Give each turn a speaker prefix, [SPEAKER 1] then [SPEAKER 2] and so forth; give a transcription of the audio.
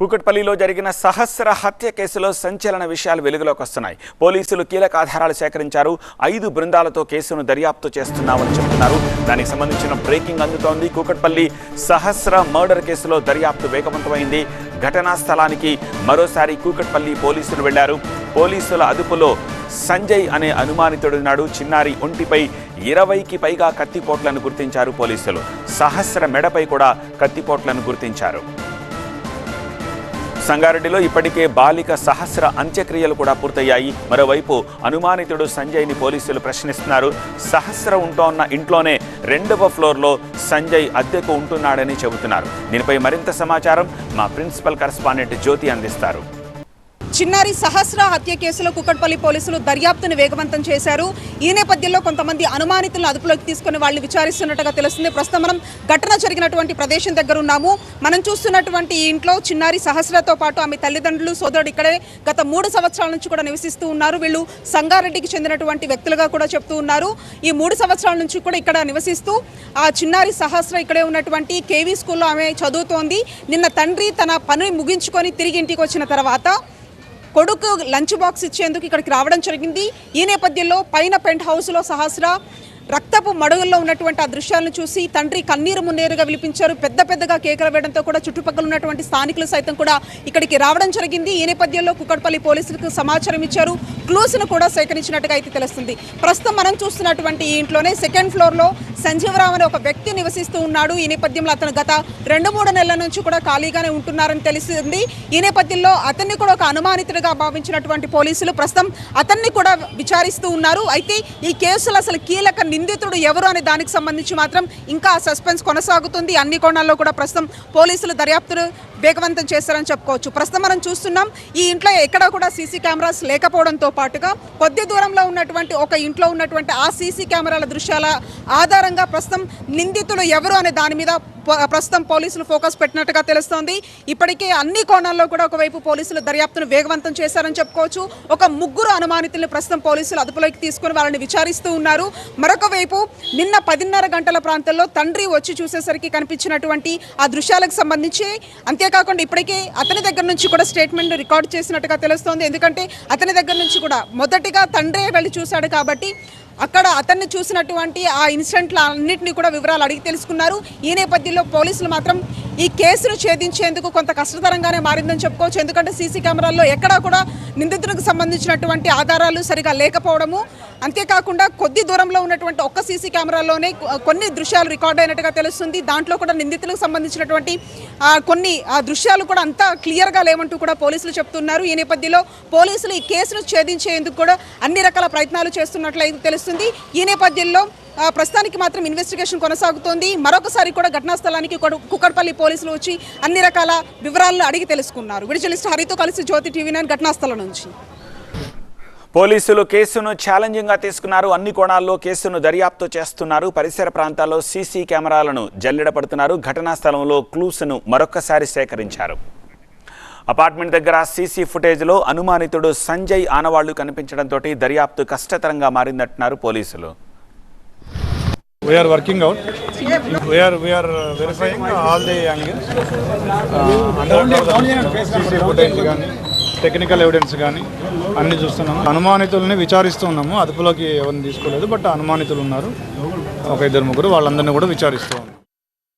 [SPEAKER 1] కూకట్పల్లిలో జరిగిన సహస్ర హత్య కేసులో సంచలన విషయాలు వెలుగులోకి వస్తున్నాయి. పోలీసులు కీలక ఆధారాలు సేకరించారు. ఐదు బృందాలతో కేసును దర్యాప్తు చేస్తున్నామని చెబుతున్నారు దానికి సంబంధించిన బ్రేకింగ్ అందుతోంది. కూకట్పల్లి సహస్ర మర్డర్ కేసులో దర్యాప్తు వేగవంతమైంది. ఘటనా స్థలానికి మరోసారి కూకట్పల్లి పోలీసులు వెళ్ళారు. పోలీసుల అదుపులో సంజయ్ అనే అనుమానితుడున్నాడు. చిన్నారి ఒంటిపై ఇరవైకి పైగా కత్తిపోట్లను గుర్తించారు పోలీసులు. సహస్ర మెడపై కూడా కత్తిపోట్లను గుర్తించారు. సంగారెడ్డిలో ఇప్పటికే బాలిక సహస్ర అంత్యక్రియలు కూడా పూర్తయ్యాయి. మరోవైపు అనుమానితుడు సంజయ్ని పోలీసులు ప్రశ్నిస్తున్నారు. సహస్ర ఉంటోన్న ఇంట్లోనే రెండవ ఫ్లోర్లో సంజయ్ అద్దెకు ఉంటున్నాడని చెబుతున్నారు. దీనిపై మరింత సమాచారం మా ప్రిన్సిపల్ కరస్పాండెంట్ జ్యోతి అందిస్తారు.
[SPEAKER 2] చిన్నారి సహస్ర హత్య కేసులో కుక్కట్పల్లి పోలీసులు దర్యాప్తును వేగవంతం చేశారు. ఈ నేపథ్యంలో కొంతమంది అనుమానితులను అదుపులోకి తీసుకుని వాళ్ళని విచారిస్తున్నట్టుగా తెలుస్తుంది. ప్రస్తుతం మనం ఘటన జరిగినటువంటి ప్రదేశం దగ్గర ఉన్నాము. మనం చూస్తున్నటువంటి ఈ ఇంట్లో చిన్నారి సహస్రతో పాటు ఆమె తల్లిదండ్రులు సోదరుడు ఇక్కడే గత మూడు సంవత్సరాల నుంచి కూడా నివసిస్తూ ఉన్నారు. వీళ్ళు సంగారెడ్డికి చెందినటువంటి వ్యక్తులుగా కూడా చెప్తూ ఉన్నారు. ఈ మూడు సంవత్సరాల నుంచి కూడా ఇక్కడ నివసిస్తూ ఆ చిన్నారి సహస్ర ఇక్కడే ఉన్నటువంటి కేవీ స్కూల్లో ఆమె చదువుతోంది. నిన్న తండ్రి తన పని ముగించుకొని తిరిగి ఇంటికి వచ్చిన తర్వాత కొడుకు లంచ్ బాక్స్ ఇచ్చేందుకు ఇక్కడికి రావడం జరిగింది. ఈ నేపథ్యంలో పైన పెంట్ హౌస్లో సహస్ర రక్తపు మడుగుల్లో ఉన్నటువంటి ఆ దృశ్యాలను చూసి తండ్రి కన్నీరు మున్నేరుగా విలిపించారు. పెద్ద పెద్దగా కేకలు వేయడంతో కూడా చుట్టుపక్కల ఉన్నటువంటి స్థానికులు సైతం కూడా ఇక్కడికి రావడం జరిగింది. ఈ నేపథ్యంలో కుక్కట్పల్లి పోలీసులకు సమాచారం ఇచ్చారు. క్లూస్ను కూడా సేకరించినట్టుగా అయితే తెలుస్తుంది. ప్రస్తుతం మనం చూస్తున్నటువంటి ఈ ఇంట్లోనే సెకండ్ ఫ్లోర్లో సంజీవరావు అనే ఒక వ్యక్తి నివసిస్తూ ఉన్నాడు. ఈ నేపథ్యంలో అతను గత రెండు మూడు నెలల నుంచి కూడా ఖాళీగానే ఉంటున్నారని తెలిసింది ఈ నేపథ్యంలో అతన్ని కూడా ఒక అనుమానితుడిగా భావించినటువంటి పోలీసులు ప్రస్తుతం అతన్ని కూడా విచారిస్తూ ఉన్నారు. అయితే ఈ కేసులు అసలు కీలక నిందితుడు ఎవరు అనే దానికి సంబంధించి మాత్రం ఇంకా సస్పెన్స్ కొనసాగుతుంది. అన్ని కోణాల్లో కూడా ప్రస్తుతం పోలీసులు దర్యాప్తులు వేగవంతం చేశారని చెప్పుకోవచ్చు. ప్రస్తుతం మనం చూస్తున్నాం ఈ ఇంట్లో ఎక్కడా కూడా సీసీ కెమెరాస్ లేకపోవడంతో పాటుగా కొద్ది దూరంలో ఉన్నటువంటి ఒక ఇంట్లో ఉన్నటువంటి ఆ సీసీ కెమెరాల దృశ్యాల ఆధారంగా ప్రస్తుతం నిందితులు ఎవరు అనే దాని మీద ప్రస్తుతం పోలీసులు ఫోకస్ పెట్టినట్టుగా తెలుస్తోంది. ఇప్పటికే అన్ని కోణాల్లో కూడా ఒకవైపు పోలీసులు దర్యాప్తును వేగవంతం చేశారని చెప్పుకోవచ్చు. ఒక ముగ్గురు అనుమానితులను ప్రస్తుతం పోలీసులు అదుపులోకి తీసుకుని వాళ్ళని విచారిస్తూ ఉన్నారు. మరొక వైపు నిన్న పదిన్నర గంటల ప్రాంతంలో తండ్రి వచ్చి చూసేసరికి కనిపించినటువంటి ఆ దృశ్యాలకు సంబంధించి అంతేకాకుండా ఇప్పటికే అతని దగ్గర నుంచి కూడా స్టేట్మెంట్ రికార్డ్ చేసినట్టుగా తెలుస్తోంది. ఎందుకంటే అతని దగ్గర నుంచి కూడా మొదటిగా తండ్రే వెళ్ళి చూశాడు కాబట్టి అక్కడ అతన్ని చూసినటువంటి ఆ ఇన్సిడెంట్ల అన్నింటినీ కూడా వివరాలు అడిగి తెలుసుకున్నారు. ఈ నేపథ్యంలో పోలీసులు మాత్రం ఈ కేసును ఛేదించేందుకు కొంత కష్టతరంగానే మారిందని చెప్పుకోవచ్చు. ఎందుకంటే సీసీ కెమెరాల్లో ఎక్కడా కూడా నిందితులకు సంబంధించినటువంటి ఆధారాలు సరిగా లేకపోవడము అంతేకాకుండా కొద్ది దూరంలో ఉన్నటువంటి ఒక్క సీసీ కెమెరాలోనే కొన్ని దృశ్యాలు రికార్డ్ అయినట్టుగా తెలుస్తుంది. దాంట్లో కూడా నిందితులకు సంబంధించినటువంటి కొన్ని ఆ దృశ్యాలు కూడా అంతా క్లియర్గా లేవంటూ కూడా పోలీసులు చెప్తున్నారు. ఈ నేపథ్యంలో పోలీసులు ఈ కేసును ఛేదించేందుకు కూడా అన్ని రకాల ప్రయత్నాలు చేస్తున్నట్లయితే తెలుస్తుంది. ఈ నేపథ్యంలో ప్రస్తుతానికి మాత్రం ఇన్వెస్టిగేషన్ కొనసాగుతోంది. మరొకసారి కూడా ఘటనా స్థలానికి కుక్కడపల్లి పోలీసులు వచ్చి అన్ని రకాల వివరాలను అడిగి తెలుసుకున్నారు. విడిజలిస్ట్ హరితో కలిసి జ్యోతి టీవీ నైన్ ఘటనా స్థలం నుంచి.
[SPEAKER 1] పోలీసులు కేసును ఛాలెంజింగ్గా తీసుకున్నారు. అన్ని కోణాల్లో కేసును దర్యాప్తు చేస్తున్నారు. పరిసర ప్రాంతాల్లో సీసీ కెమెరాలను జల్లెడపడుతున్నారు. ఘటనా స్థలంలో క్లూస్ను మరొక్కసారి సేకరించారు. అపార్ట్మెంట్ దగ్గర సీసీ ఫుటేజ్లో అనుమానితుడు సంజయ్ ఆనవాళ్ళు కనిపించడంతో దర్యాప్తు కష్టతరంగా మారిందంటున్నారు పోలీసులు.
[SPEAKER 3] We are working out. We are we are uh, verifying all the angles. Uh, footage కానీ టెక్నికల్ ఎవిడెన్స్ కానీ అన్ని చూస్తున్నాము. అనుమానితుల్ని విచారిస్తున్నాము అదుపులోకి ఎవరిని తీసుకోలేదు బట్ అనుమానితులు ఉన్నారు. ఒక ఇద్దరు ముగ్గురు వాళ్ళందరినీ కూడా విచారిస్తూ